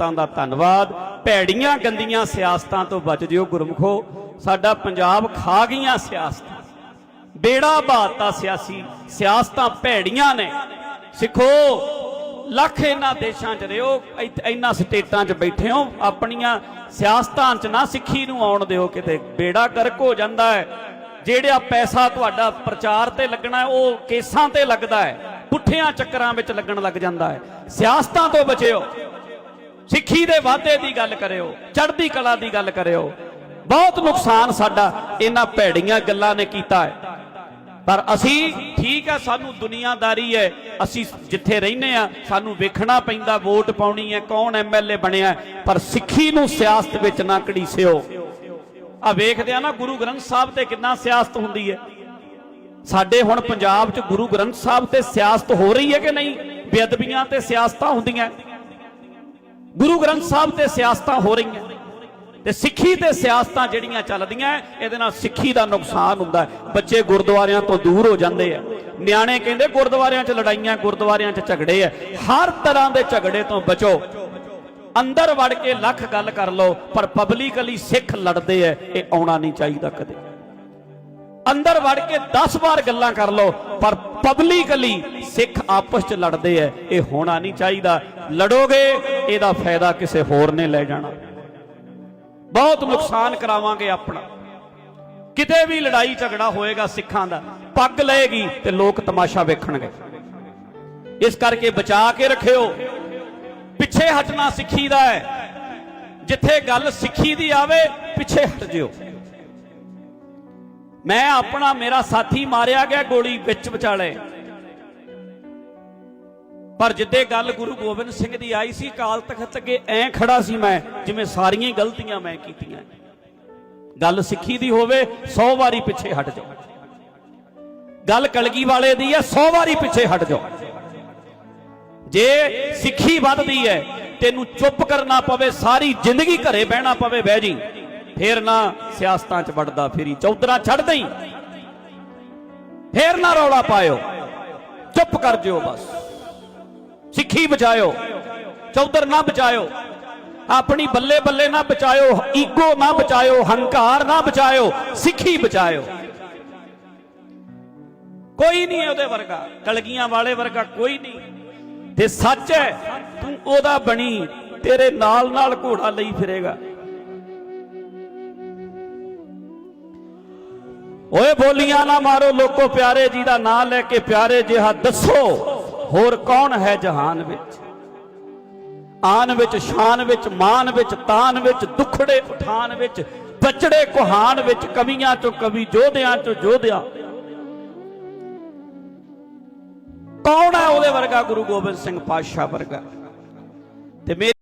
ਤਾਂ ਦਾ ਧੰਨਵਾਦ। ਭੈੜੀਆਂ, ਗੰਦੀਆਂ ਸਿਆਸਤਾਂ ਤੋਂ ਬਚ ਜਿਓ ਗੁਰਮਖੋ। ਸਾਡਾ ਪੰਜਾਬ ਖਾ ਗਈਆਂ ਸਿਆਸਤਾਂ। ਬੇੜਾ ਬਾਤਾ ਸਿਆਸੀ। ਸਿਆਸਤਾਂ ਭੈੜੀਆਂ ਨੇ। ਸਿੱਖੋ, ਲੱਖ ਇਹਨਾਂ ਦੇਸ਼ਾਂ 'ਚ ਰਿਓ ਇੱਥੇ- ਇਹਨਾਂ ਸਟੇਟਾਂ 'ਚ ਬੈਠੇ ਹੋ। ਆਪਣੀਆਂ ਸਿਆਸਤਾਂ 'ਚ ਨਾ ਸਿੱਖੀ ਨੂੰ ਆਉਣ ਦਿਓ ਕਿਤੇ। ਬੇੜਾ ਗਰਕ ਹੋ ਜਾਂਦਾ ਹੈ। ਜਿਹੜਾ ਪੈਸਾ ਤੁਹਾਡਾ ਪ੍ਰਚਾਰ ਤੇ ਲੱਗਣਾ ਉਹ ਕੇਸਾਂ ਤੇ ਲੱਗਦਾ ਹੈ। ਪੁੱਠਿਆਂ ਚੱਕਰਾਂ ਵਿੱਚ ਲੱਗਣ ਲੱਗ ਜਾਂਦਾ ਹੈ। ਸਿਆਸਤਾਂ ਤੋਂ ਬਚਿਓ। ਸਿੱਖੀ ਦੇ ਵਾਅਦੇ ਦੀ ਗੱਲ ਕਰਿਓ, ਚੜ੍ਹਦੀ ਕਲਾ ਦੀ ਗੱਲ ਕਰਿਓ। ਬਹੁਤ ਨੁਕਸਾਨ ਸਾਡਾ ਇਹਨਾਂ ਭੈੜੀਆਂ ਗੱਲਾਂ ਨੇ ਕੀਤਾ ਹੈ। ਪਰ ਅਸੀਂ ਠੀਕ ਹੈ ਸਾਨੂੰ ਦੁਨੀਆਦਾਰੀ ਹੈ। ਅਸੀਂ ਜਿੱਥੇ ਰਹਿੰਦੇ ਆ, ਸਾਨੂੰ ਵੇਖਣਾ ਪੈਂਦਾ, ਵੋਟ ਪਾਉਣੀ ਹੈ, ਕੌਣ ਐਮਐਲਏ ਬਣਿਆ ਪਰ ਸਿੱਖੀ ਨੂੰ ਸਿਆਸਤ ਵਿੱਚ ਨਾ ਘੜੀਸਿਓ। ਆ ਵੇਖਦੇ ਆ ਨਾ, ਗੁਰੂ ਗ੍ਰੰਥ ਸਾਹਿਬ ਤੇ ਕਿੰਨਾ ਸਿਆਸਤ ਹੁੰਦੀ ਹੈ। ਸਾਡੇ ਹੁਣ ਪੰਜਾਬ 'ਚ ਗੁਰੂ ਗ੍ਰੰਥ ਸਾਹਿਬ ਤੇ ਸਿਆਸਤ ਹੋ ਰਹੀ ਹੈ ਕਿ ਨਹੀਂ? ਬੇਅਦਬੀਆਂ ਤੇ ਸਿਆਸਤਾਂ ਹੁੰਦੀਆਂ। ਗੁਰੂ ਗ੍ਰੰਥ ਸਾਹਿਬ ਤੇ ਸਿਆਸਤਾਂ ਹੋ ਰਹੀਆਂ। ਤੇ ਸਿੱਖੀ ਤੇ ਸਿਆਸਤਾਂ ਜਿਹੜੀਆਂ ਚੱਲਦੀਆਂ, ਇਹਦੇ ਨਾਲ ਸਿੱਖੀ ਦਾ ਨੁਕਸਾਨ ਹੁੰਦਾ ਹੈ। ਬੱਚੇ ਗੁਰਦੁਆਰਿਆਂ ਤੋਂ ਦੂਰ ਹੋ ਜਾਂਦੇ ਆ। ਨਿਆਣੇ ਕਹਿੰਦੇ, ਗੁਰਦੁਆਰਿਆਂ 'ਚ ਲੜਾਈਆਂ, ਗੁਰਦੁਆਰਿਆਂ 'ਚ ਝਗੜੇ ਆ। ਹਰ ਤਰ੍ਹਾਂ ਦੇ ਝਗੜੇ ਤੋਂ ਬਚੋ। ਅੰਦਰ ਵੜ ਕੇ ਲੱਖ ਗੱਲ ਕਰ ਲਓ, ਪਰ ਪਬਲਿਕਲੀ ਸਿੱਖ ਲੜਦੇ ਐ ਇਹ ਆਉਣਾ ਨਹੀਂ ਚਾਹੀਦਾ ਕਦੇ। ਅੰਦਰ ਵੜ ਕੇ 10 ਵਾਰ ਗੱਲਾਂ ਕਰ ਲਓ, ਪਰ ਪਬਲਿਕਲੀ ਸਿੱਖ ਆਪਸ 'ਚ ਲੜਦੇ ਐ, ਇਹ ਹੋਣਾ ਨਹੀਂ ਚਾਹੀਦਾ। ਲੜੋਗੇ, ਇਹਦਾ ਫਾਇਦਾ ਕਿਸੇ ਹੋਰ ਨੇ ਲੈ ਜਾਣਾ। ਬਹੁਤ ਨੁਕਸਾਨ ਕਰਾਵਾਂਗੇ ਆਪਣਾ। ਕਿਤੇ ਵੀ ਲੜਾਈ ਝਗੜਾ ਹੋਏਗਾ ਸਿੱਖਾਂ ਦਾ, ਪੱਗ ਲਏਗੀ ਤੇ ਲੋਕ ਤਮਾਸ਼ਾ ਵੇਖਣਗੇ। ਇਸ ਕਰਕੇ ਬਚਾ ਕੇ ਰੱਖਿਓ। ਪਿੱਛੇ ਹਟਣਾ ਸਿੱਖੀ ਦਾ ਹੈ ਜਿੱਥੇ ਗੱਲ ਸਿੱਖੀ ਦੀ ਆਵੇ, ਪਿੱਛੇ ਹਟ ਜਿਓ। ਮੈਂ ਆਪਣਾ ਮੇਰਾ ਸਾਥੀ ਮਾਰਿਆ ਗਿਆ ਗੋਲੀ ਵਿੱਚ ਵਿਚਾਲੇ। ਪਰ ਜਿੱਦੇ ਗੱਲ ਗੁਰੂ ਗੋਬਿੰਦ ਸਿੰਘ ਦੀ ਆਈ ਸੀ, ਕਾਲ ਤਖਤ ਅੱਗੇ ਐ ਖੜਾ ਸੀ ਮੈਂ, ਜਿਵੇਂ ਸਾਰੀਆਂ ਗਲਤੀਆਂ ਮੈਂ ਕੀਤੀਆਂ। ਗੱਲ ਸਿੱਖੀ ਦੀ ਹੋਵੇ 100 ਵਾਰੀ ਪਿੱਛੇ ਹਟ ਜਾਓ। ਗੱਲ ਕਲਗੀ ਵਾਲੇ ਦੀ ਹੈ 100 ਵਾਰੀ ਪਿੱਛੇ ਹਟ ਜਾਓ। ਜੇ ਸਿੱਖੀ ਵੱਧਦੀ ਹੈ, ਤੈਨੂੰ ਚੁੱਪ ਕਰਨਾ ਪਵੇ, ਸਾਰੀ ਜ਼ਿੰਦਗੀ ਘਰੇ ਬਹਿਣਾ ਪਵੇ, ਬਹਿ ਜੀ। ਫੇਰ ਨਾ ਸਿਆਸਤਾਂ 'ਚ ਵੜਦਾ ਫਿਰੀ, ਚੌਧਰਾ ਛੱਡ ਦਈ। ਫੇਰ ਨਾ ਰੌਲਾ ਪਾਇਓ। ਚੁੱਪ ਕਰ ਜਿਓ ਬਸ। ਸਿੱਖੀ ਬਚਾਇਓ। ਚੌਧਰ ਨਾ ਬਚਾਇਓ। ਆਪਣੀ ਬੱਲੇ ਬੱਲੇ ਨਾ ਬਚਾਇਓ। ਈਗੋ ਨਾ ਬਚਾਇਓ। ਹੰਕਾਰ ਨਾ ਬਚਾਇਓ। ਸਿੱਖੀ ਬਚਾਇਓ। ਕੋਈ ਨਹੀਂ ਉਹਦੇ ਵਰਗਾ। ਕਲਗੀਆਂ ਵਾਲੇ ਵਰਗਾ ਕੋਈ ਨਹੀਂ। ਤੇ ਸੱਚ ਹੈ, ਤੂੰ ਉਹਦਾ ਬਣੀ। ਤੇਰੇ ਨਾਲ ਨਾਲ ਘੋੜਾ ਲਈ ਫਿਰੇਗਾ। ਓਏ ਬੋਲੀਆਂ ਨਾ ਮਾਰੋ ਲੋਕੋ ਪਿਆਰੇ ਜੀ ਦਾ ਨਾਂ ਲੈ ਕੇ ਪਿਆਰੇ ਜਿਹਾ ਦੱਸੋ, ਹੋਰ ਕੌਣ ਹੈ ਜਹਾਨ ਵਿੱਚ? ਆਨ ਵਿੱਚ, ਸ਼ਾਨ ਵਿੱਚ, ਮਾਨ ਵਿੱਚ, ਤਾਨ ਵਿੱਚ, ਦੁਖੜੇ ਉਠਾਨ ਵਿੱਚ, ਬਚੜੇ ਕੁਹਾਨ ਵਿੱਚ, ਕਵੀਆਂ ਚੋਂ ਕਵੀ, ਜੋਧਿਆਂ ਚੋਂ ਜੋਧਿਆ। ਕੌਣ ਹੈ ਉਹਦੇ ਵਰਗਾ ਗੁਰੂ ਗੋਬਿੰਦ ਸਿੰਘ ਪਾਤਸ਼ਾਹ ਵਰਗਾ? ਤੇ ਮੇਰੀ